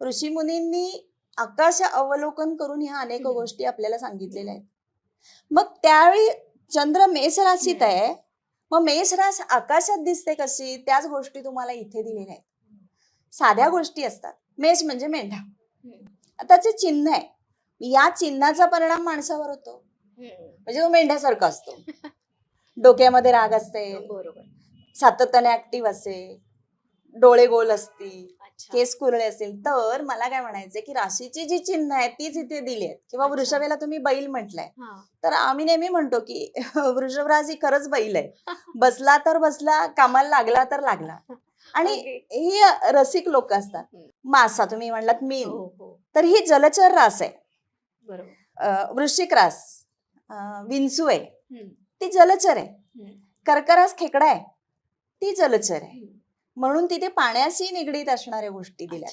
ऋषीमुनींनी आकाश अवलोकन करून ह्या अनेक. गोष्टी आपल्याला सांगितलेल्या आहेत. मग त्यावेळी चंद्र मेष राशीत. आहे. मग मेष रास आकाशात दिसते कशी? त्याच गोष्टी तुम्हाला इथे दिलेल्या आहेत. साध्या गोष्टी असतात. मेष म्हणजे मेंढा. त्याचे चिन्ह आहे. या चिन्हाचा परिणाम माणसावर होतो. म्हणजे तो मेंढ्यासारखा असतो. डोक्यामध्ये राग असते. बरोबर. सातत्याने ऍक्टिव्ह असे डोळे गोल असतील. केस कुरळे असेल तर मला काय म्हणायचंय की राशीची जी चिन्ह आहेत तीच इथे दिली आहेत किंवा. वृषभेला तुम्ही बैल म्हटलंय हा. तर आम्ही नेहमी म्हणतो की वृषभ राशी खरंच बैल आहे बसला तर बसला कामाला लागला तर लागला आणि. ही रसिक लोक असतात. मासा तुम्ही म्हणलात मीन हो हो तर ही जलचर रास आहे वृश्चिक रास विंचू आहे. ती जलचर आहे. कर्करास खेकडा आहे ती जलचर आहे. म्हणून तिथे पाण्याशी निगडीत असणाऱ्या गोष्टी दिल्या